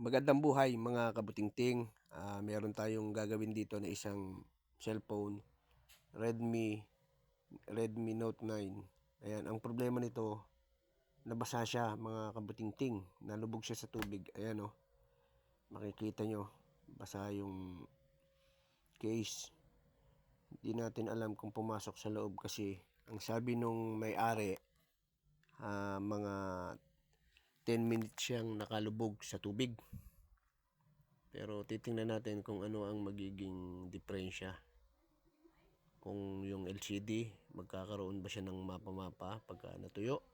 Magandang buhay mga kabutingting. Ah, meron tayong gagawin dito na isang cellphone Redmi Redmi Note 9. Ayan, ang problema nito nabasa siya mga kabutingting. Nalubog siya sa tubig. Ayan oh. Makikita nyo basa yung case. Hindi natin alam kung pumasok sa loob kasi ang sabi nung may-ari ah, mga 10 minutes siyang nakalubog sa tubig. Pero titingnan natin kung ano ang magiging diferensya. Kung yung LCD, magkakaroon ba siya ng mapa-mapa pagka natuyo?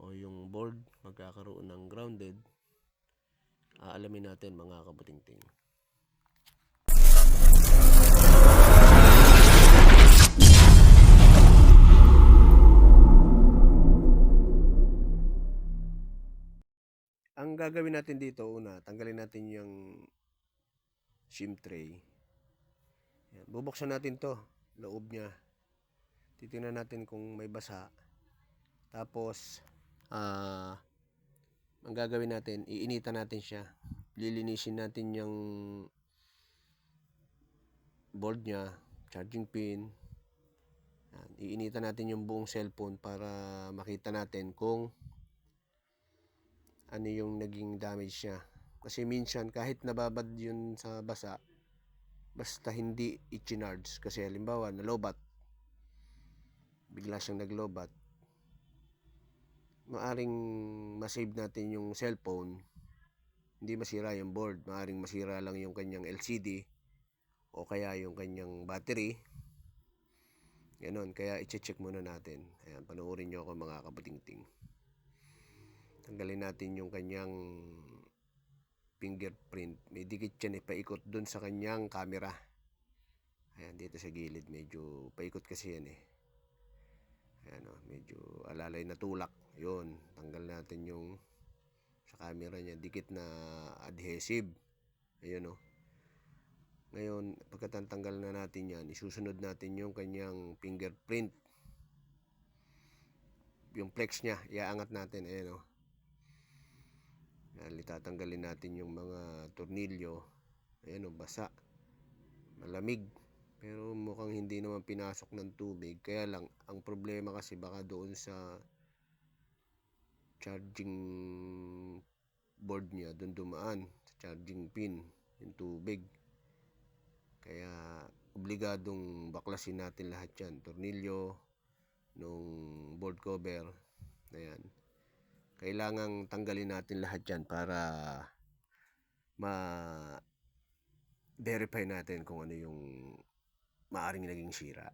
O yung board, magkakaroon ng grounded? Aalamin natin mga kabutingting. Ang gagawin natin dito, una, tanggalin natin yung SIM tray. Yan. Bubuksan natin to, loob niya. Titingnan natin kung may basa. Tapos, ah, ang gagawin natin, iinitan natin siya. Lilinisin natin yung board niya, charging pin. Iinitan natin yung buong cellphone para makita natin kung ano yung naging damage niya. Kasi minsan kahit nababad yun sa basa, basta hindi i-charge. Kasi halimbawa, nalobat, bigla siyang naglobat, maaring masave natin yung cellphone, hindi masira yung board, maaring masira lang yung kanyang LCD o kaya yung kanyang battery. Ganon, kaya i-check muna natin. Ayan, panoorin nyo ako mga kabutingting tanggalin natin yung kanyang fingerprint. May dikit yan eh paikot dun sa kanyang camera. Ayan dito sa gilid. Medyo paikot kasi yan eh. Ayan o medyo alalay na tulak. Yun tanggal natin yung sa camera niya. Dikit na adhesive. Ayun o. Ngayon pagkatanggal na natin yan isusunod natin yung kanyang fingerprint. Yung flex niya iaangat natin. Ayan o. yan, itatanggalin natin yung mga tornilyo. Ayan o, basa. Malamig. Pero mukhang hindi naman pinasok ng tubig. Kaya lang, ang problema kasi baka doon sa charging board niya, doon dumaan. Sa charging pin, yung tubig. Kaya, obligadong baklasin natin lahat yan. Tornilyo, nung board cover. Ayan kailangang tanggalin natin lahat yan para ma verify natin kung ano yung maaring naging sira.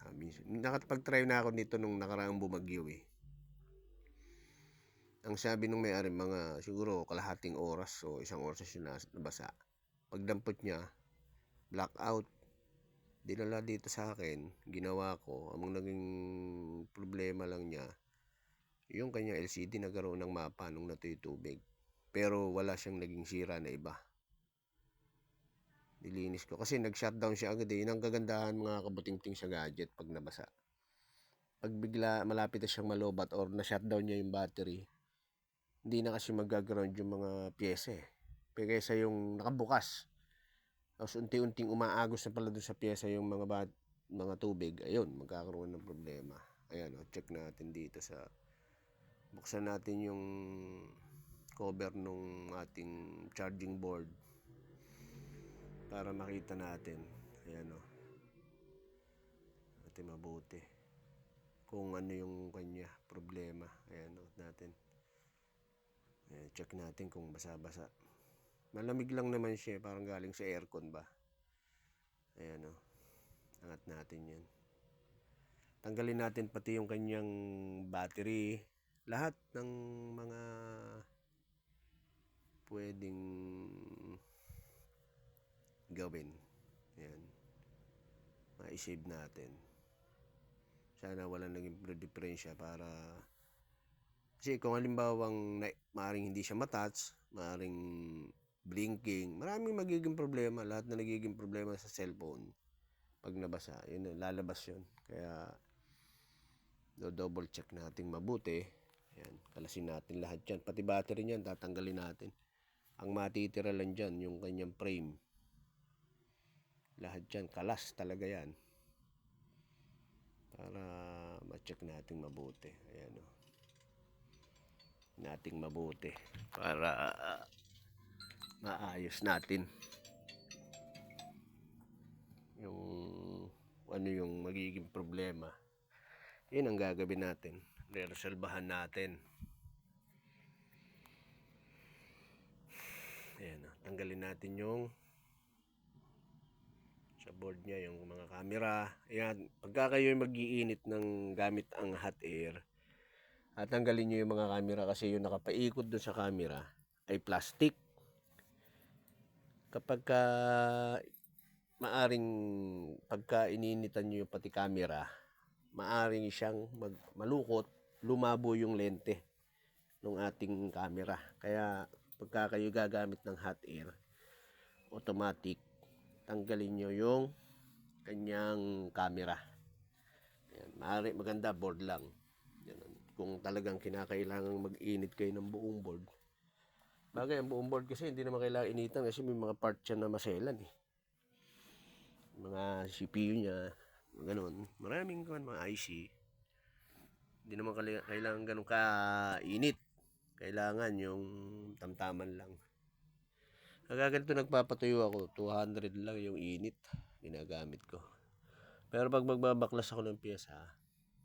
Uh, nakapag-try na ako nito nung nakaraang bumagyo eh. Ang sabi nung may-ari mga siguro kalahating oras o isang oras na nabasa. Pagdampot niya, blackout. Dinala dito sa akin, ginawa ko. Amang naging problema lang niya, yung kanyang LCD nagkaroon ng mapa nung natuyo. Pero wala siyang naging sira na iba. Nilinis ko. Kasi nag-shutdown siya agad eh. Yun ang kagandahan mga kabutingting sa gadget pag nabasa. Pag bigla malapit na siyang malobat or na-shutdown niya yung battery, hindi na kasi mag-ground yung mga pyesa eh. Kaysa yung nakabukas. Tapos unti-unting umaagos na pala doon sa pyesa yung mga bat mga tubig. Ayun, magkakaroon ng problema. Ayan, oh, check natin dito sa buksan natin yung cover nung ating charging board para makita natin. Ayan o oh. natin mabuti. Kung ano yung kanya problema. Ayan o oh, natin. Ayan, check natin kung basa basa malamig lang naman siya parang galing sa aircon ba? Ayan o oh. angat natin yan. Tanggalin natin pati yung kanyang battery lahat ng mga pwedeng gawin. Yan ma-save natin. Sana wala naging diferensya para kasi kung halimbawang na, maaring hindi siya matouch maaring blinking maraming magiging problema lahat na nagiging problema sa cellphone. Pag nabasa yun lalabas yun. Kaya do double check natin mabuti Ayan, kalasin natin lahat yan. Pati battery niyan, tatanggalin natin. Ang matitira lang dyan, yung kanyang frame. Lahat dyan, kalas talaga yan. Para ma-check natin mabuti. Ayan o. Nating mabuti. Para ah, maayos natin. Yung ano yung magiging problema. Yun ang gagawin natin. Reresolbahan natin. Ayan, oh. tanggalin natin yung sa board niya yung mga camera. Ayan, pagka kayo mag-iinit ng gamit ang hot air, at tanggalin nyo yung mga camera kasi yung nakapaikot doon sa camera ay plastic. Kapag ka maaring pagka ininitan nyo yung pati camera, maaring siyang mag, malukot, lumabo yung lente ng ating camera. Kaya pagka kayo gagamit ng hot air, automatic, tanggalin nyo yung kanyang camera. Yan, maaari maganda board lang. Yan, kung talagang kinakailangan mag-init kayo ng buong board. Bagay, ang buong board kasi hindi naman kailangan initan kasi may mga part siya na maselan eh. Mga CPU niya, ganun. Maraming mga IC. Hindi naman kailangan ganun ka-init. Kailangan yung tamtaman lang. Nagaganito nagpapatuyo ako, 200 lang yung init ginagamit ko. Pero pag magbabaklas ako ng pyesa,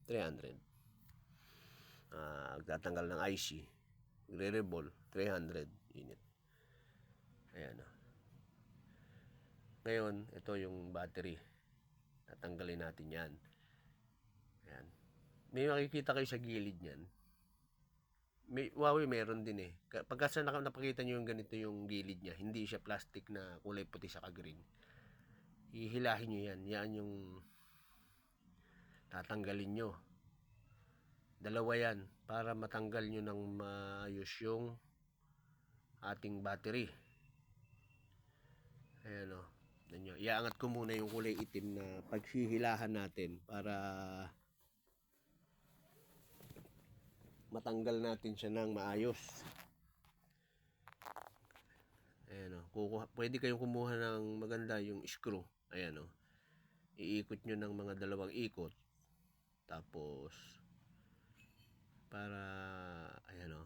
300. Ah, tatanggal ng IC, magre-revolve, 300 init. Ayan o. Ngayon, ito yung battery. Tatanggalin natin yan. Ayan. May makikita kayo sa gilid niyan. May, Huawei meron din eh. Ka- Pagka sa napakita nyo yung ganito yung gilid niya, hindi siya plastic na kulay puti sa green. Hihilahin nyo yan. Yan yung tatanggalin nyo. Dalawa yan para matanggal nyo ng maayos yung ating battery. Ayan o. Nyo. Iangat ko muna yung kulay itim na paghihilahan natin para matanggal natin siya ng maayos. Ayan o. Kukuha, pwede kayong kumuha ng maganda yung screw. Ayan o. Iikot nyo ng mga dalawang ikot. Tapos, para, ayan o.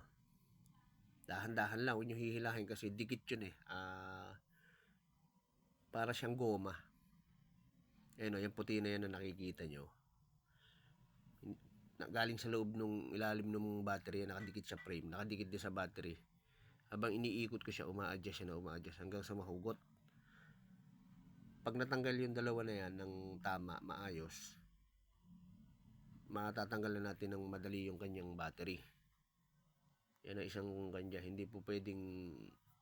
Dahan-dahan lang. Huwag nyo hihilahin kasi dikit yun eh. Ah, para siyang goma. Ayan o. Yung puti na yan na nakikita nyo na galing sa loob nung ilalim ng battery nakadikit sa frame nakadikit din sa battery. Habang iniikot ko siya uma-adjust siya na uma-adjust hanggang sa mahugot. Pag natanggal yung dalawa na yan ng tama maayos matatanggal na natin ng madali yung kanyang battery. Yan ang isang kanya hindi po pwedeng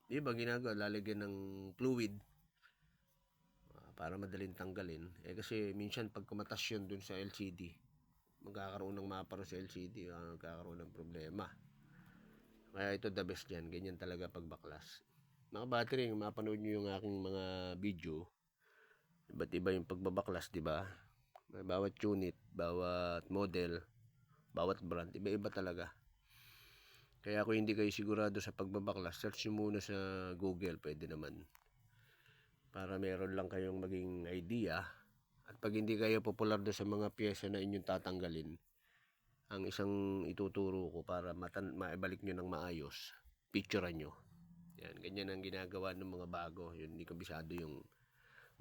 di ba ginagawa lalagyan ng fluid ah, para madaling tanggalin. Eh kasi minsan pag kumatas yun dun sa LCD magkakaroon ng maparo sa LCD, ah, magkakaroon ng problema. Kaya ito the best dyan. Ganyan talaga pag baklas. Mga battery, mapanood nyo yung aking mga video. Iba't iba yung pagbabaklas, di ba? Bawat unit, bawat model, bawat brand, iba-iba talaga. Kaya kung hindi kayo sigurado sa pagbabaklas, search nyo muna sa Google, pwede naman. Para meron lang kayong maging idea pag hindi kayo popular doon sa mga pyesa na inyong tatanggalin, ang isang ituturo ko para matan maibalik nyo ng maayos, picturean nyo. Yan, ganyan ang ginagawa ng mga bago. Yun, hindi kabisado yung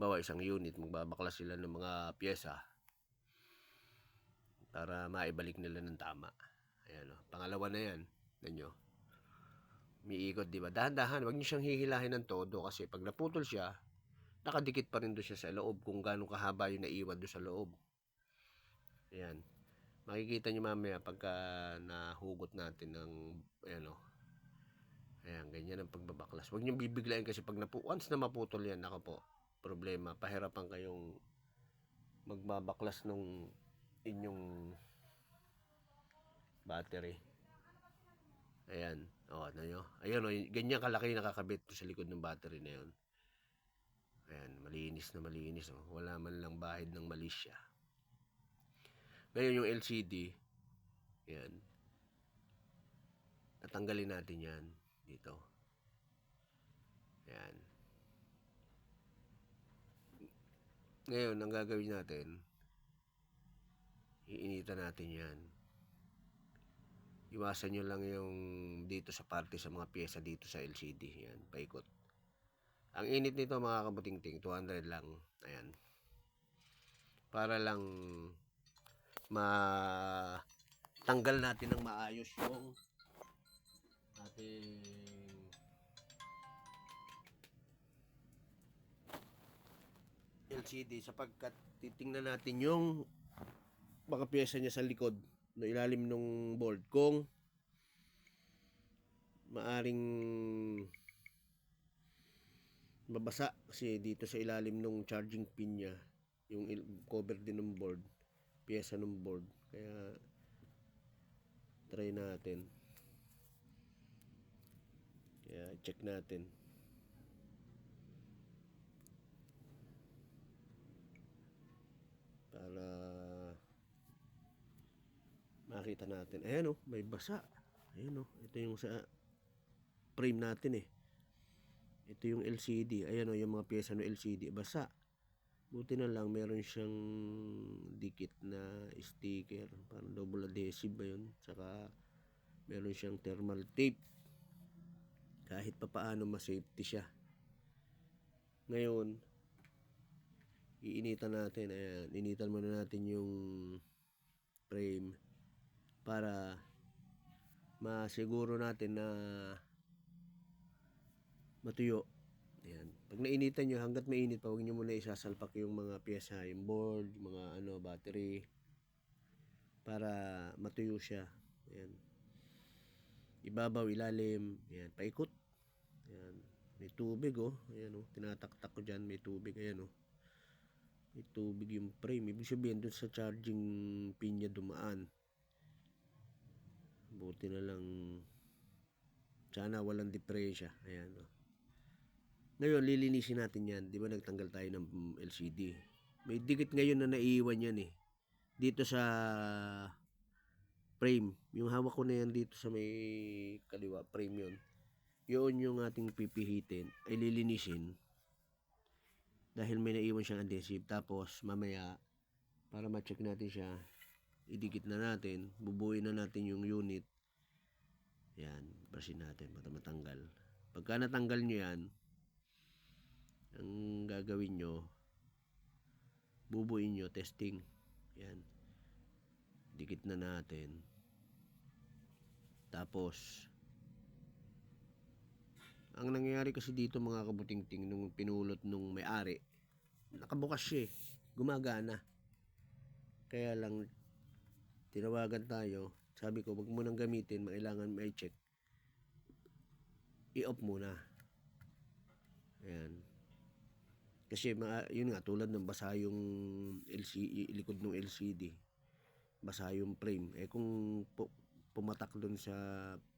bawa isang unit, magbabaklas sila ng mga pyesa para maibalik nila ng tama. Ayan, oh. Pangalawa na yan. Nanyo. Miikot, di ba? Dahan-dahan, wag niyo siyang hihilahin ng todo kasi pag naputol siya, nakadikit pa rin doon siya sa loob kung gaano kahaba yung naiwan doon sa loob. Ayan. Makikita nyo mamaya pagka nahugot natin ng ano. Ayan, ganyan ang pagbabaklas. Huwag nyo bibiglayin kasi pag napu once na maputol yan, nako po, problema. Pahirapan kayong magbabaklas nung inyong battery. Ayan. O, ano nyo? Ayan o, ganyan kalaki nakakabit sa likod ng battery na yun. Ayan, malinis na malinis. Oh. Wala man lang bahid ng malisya. Ngayon yung LCD, ayan, tatanggalin natin yan dito. Ayan. Ngayon, ang gagawin natin, iinitan natin yan. Iwasan nyo lang yung dito sa parte sa mga pyesa dito sa LCD. Yan, paikot. Ang init nito mga kabutingting, 200 lang. Ayan. Para lang ma tanggal natin ng maayos yung ating LCD sapagkat titingnan natin yung mga pyesa niya sa likod no ilalim ng board kung maaring mabasa kasi dito sa ilalim ng charging pin niya yung cover din ng board pyesa ng board. Kaya try natin. Kaya check natin. Para makita natin. Ayan oh may basa. Ayan oh ito yung sa frame natin eh ito yung LCD ayan oh yung mga pyesa ng LCD basa. Buti na lang meron siyang dikit na sticker. Parang double adhesive ba yun? Saka meron siyang thermal tape. Kahit papaano ma-safety siya. Ngayon iinitan natin. Ayan initan muna natin yung frame para masiguro natin na matuyo. Ayan. Pag nainitan nyo hanggat mainit pa huwag nyo muna isasalpak yung mga pyesa yung board yung mga ano battery para matuyo siya. Ayan. Ibabaw ilalim. Ayan. Paikot. Ayan. May tubig oh. Ayan oh. Tinataktak ko dyan may tubig. Ayan oh. May tubig yung frame. Ibig sabihin dun sa charging pin niya dumaan. Buti na lang sana walang depresya. Ayan. Oh. Ngayon, lilinisin natin yan. Di ba nagtanggal tayo ng LCD? May dikit ngayon na naiiwan yan eh. Dito sa frame. Yung hawak ko na yan dito sa may kaliwa. Frame yun. Yun yung ating pipihitin. Ay lilinisin dahil may naiwan siyang adhesive tapos mamaya para ma-check natin siya idikit na natin bubuin na natin yung unit yan brasin natin para matanggal pagka natanggal nyo yan ang gagawin nyo bubuin nyo testing yan dikit na natin tapos ang nangyayari kasi dito mga kabutingting nung pinulot nung may-ari, nakabukas siya eh. Gumagana. Kaya lang, tinawagan tayo. Sabi ko, wag mo nang gamitin, kailangan may check. I-off muna. Ayan. Kasi ma- yun nga, tulad ng basa yung LCD, likod ng LCD. Basa yung frame. Eh kung pu- pumatak doon sa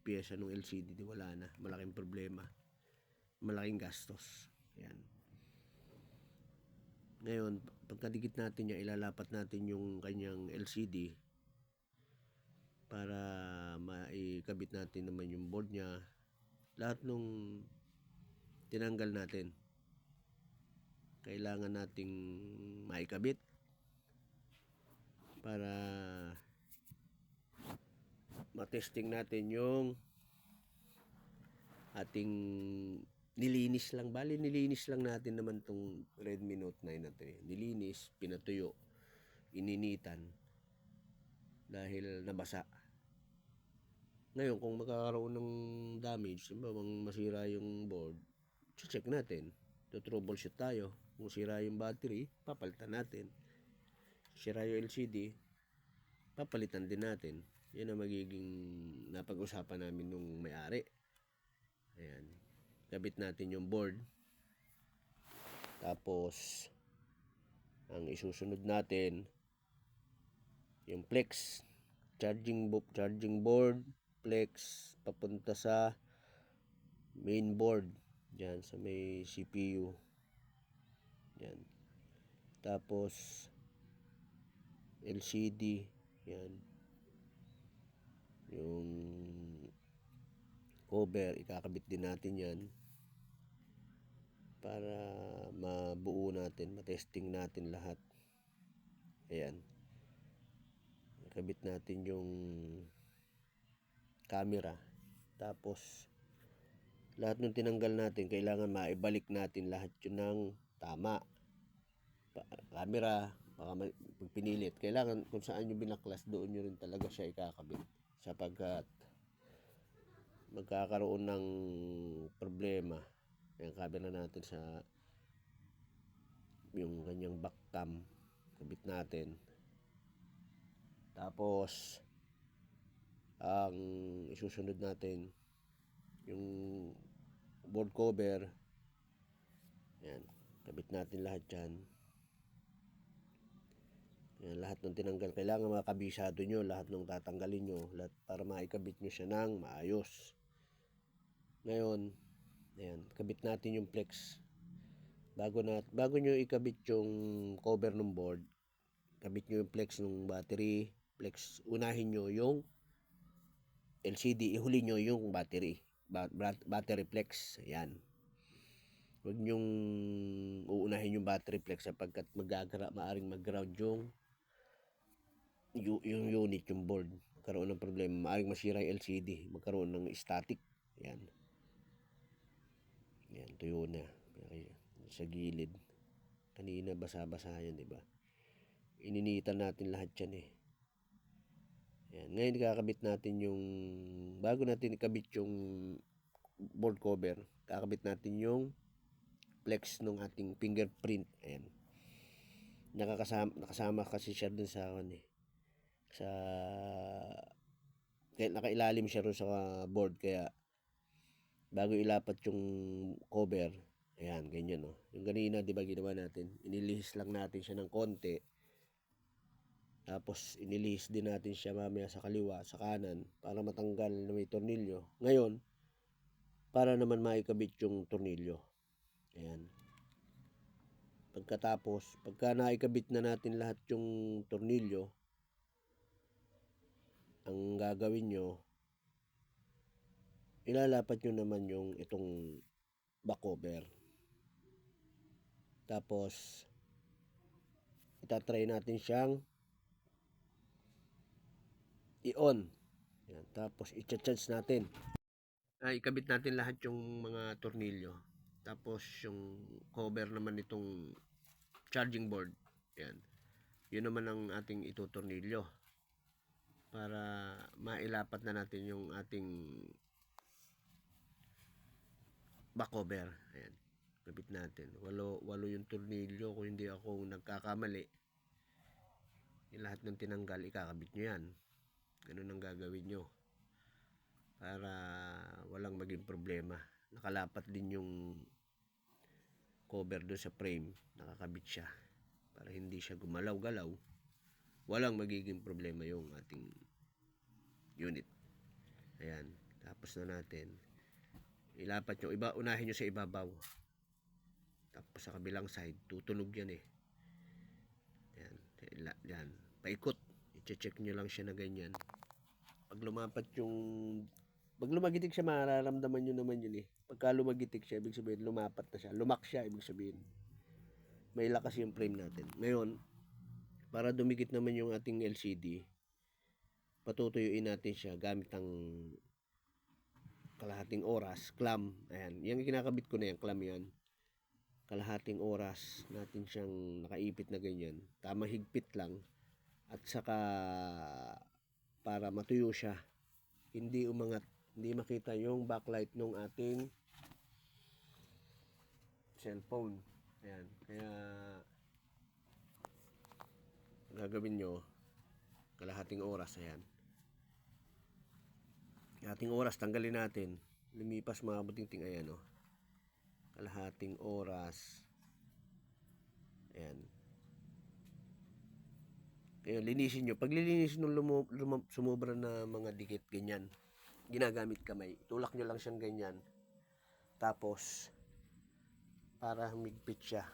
pyesa ng LCD, di wala na. Malaking problema malaking gastos. Yan. Ngayon, pagkadikit natin niya, ilalapat natin yung kanyang LCD para maikabit natin naman yung board niya. Lahat nung tinanggal natin, kailangan nating maikabit para matesting natin yung ating nilinis lang. Bali, nilinis lang natin naman tong Redmi Note 9 na eh. Nilinis, pinatuyo, ininitan dahil nabasa. Ngayon, kung magkakaroon ng damage, bang masira yung board, check natin. To troubleshoot tayo. Kung sira yung battery, papalitan natin. Sira yung LCD, papalitan din natin. Yan ang magiging napag-usapan namin nung may-ari. Ayan kabit natin yung board tapos ang isusunod natin yung flex charging book charging board flex papunta sa main board diyan sa may CPU yan tapos LCD yan yung cover ikakabit din natin yan para mabuo natin, matesting natin lahat. Ayan. Nakabit natin yung camera. Tapos, lahat ng tinanggal natin, kailangan maibalik natin lahat yun ng tama. Camera, baka pag kailangan kung saan yung binaklas, doon nyo rin talaga siya ikakabit. Sapagkat, magkakaroon ng problema yung camera natin sa yung kanyang back cam kabit natin tapos ang isusunod natin yung board cover yan kabit natin lahat yan yan, lahat ng tinanggal. Kailangan makabisado nyo lahat ng tatanggalin nyo lahat para maikabit nyo siya ng maayos. Ngayon ayan kabit natin yung flex. Bago na bago nyo ikabit yung cover ng board kabit nyo yung flex ng battery. Flex unahin nyo yung LCD ihuli nyo yung battery. Ba- bat- battery flex ayan huwag nyong uunahin yung battery flex sapagkat magagara maaring mag-ground yung yu- yung unit yung board. Magkaroon ng problema. Maaring masira yung LCD magkaroon ng static. Ayan yan tuyo na. Sa gilid. Kanina basa-basa yan di ba? Ininitan natin lahat yan eh. Yan. Ngayon kakabit natin yung bago natin ikabit yung board cover, kakabit natin yung flex ng ating fingerprint. Ayan. Nakakasama, nakasama kasi siya dun sa ano eh. Sa kaya nakailalim siya ron sa board kaya bago ilapat yung cover, ayan, ganyan oh. Yung kanina, di ba ginawa natin? Inilihis lang natin siya ng konti. Tapos inilihis din natin siya mamaya sa kaliwa, sa kanan para matanggal na may tornilyo. Ngayon, para naman maikabit yung tornilyo. Ayan. Pagkatapos, pagka naikabit na natin lahat yung tornilyo, ang gagawin nyo, ilalapat nyo naman yung itong back cover. Tapos, itatry natin siyang i-on. Yan. Tapos, i-charge natin. Ay, ikabit natin lahat yung mga tornilyo. Tapos, yung cover naman nitong charging board. Yan. Yun naman ang ating itutornilyo. Para mailapat na natin yung ating back cover. Ayan. Kabit natin. Walo, walo yung tornilyo. Kung hindi ako nagkakamali, yung lahat ng tinanggal, ikakabit nyo yan. Ganun ang gagawin nyo. Para walang maging problema. Nakalapat din yung cover doon sa frame. Nakakabit siya. Para hindi siya gumalaw-galaw. Walang magiging problema yung ating unit. Ayan. Tapos na natin. Ilapat nyo. Iba, unahin nyo sa ibabaw. Tapos sa kabilang side, tutunog yan eh. Yan. Ila- Yan. Paikot. I-check nyo lang siya na ganyan. Pag lumapat yung... Pag lumagitik siya, mararamdaman nyo naman yun eh. Pagka lumagitik siya, ibig sabihin, lumapat na siya. Lumak siya, ibig sabihin. May lakas yung frame natin. Ngayon, para dumikit naman yung ating LCD, patutuyuin natin siya gamit ang kalahating oras, clam. Ayan, yung kinakabit ko na yan, clam yan. Kalahating oras natin siyang nakaipit na ganyan. Tama higpit lang. At saka para matuyo siya. Hindi umangat, hindi makita yung backlight ng ating cellphone. Ayan, kaya gagawin nyo kalahating oras ayan. Kalahating oras tanggalin natin. Lumipas mga buting ayan o kalahating oras. Ayan. Kaya linisin nyo. Pag lilinisin nung lumo, lumo, sumobra na mga dikit ganyan ginagamit kamay. Tulak nyo lang siyang ganyan. Tapos para humigpit siya.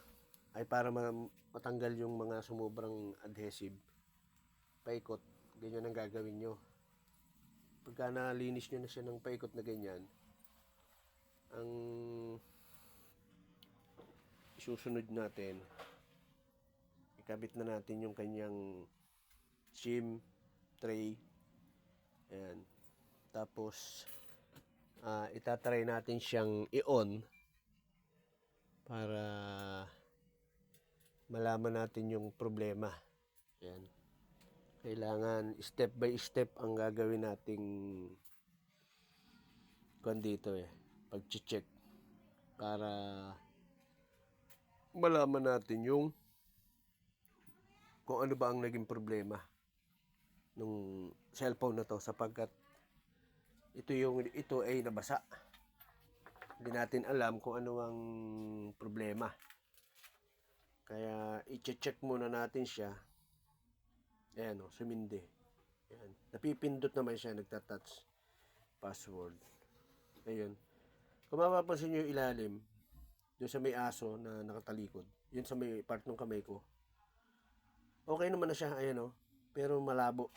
Ay para ma- matanggal yung mga sumubrang adhesive. Paikot ganyan ang gagawin nyo. Pagka nalinis nyo na siya ng paikot na ganyan ang susunod natin, ikabit na natin yung kanyang SIM tray. Ayan. Tapos, ah itatry natin siyang i-on para malaman natin yung problema. Ayan. Kailangan step by step ang gagawin nating kung dito eh, pag-check para malaman natin yung kung ano ba ang naging problema nung cellphone na to sapagkat ito yung ito ay nabasa. Hindi natin alam kung ano ang problema. Kaya i-check muna natin siya. Ayan o, sumindi. Ayan. Napipindot naman siya, nagtatouch password. Ayun. Kung mapapansin nyo yung ilalim, doon sa may aso na nakatalikod, yun sa may part ng kamay ko. Okay naman na siya, ayan o. Pero malabo.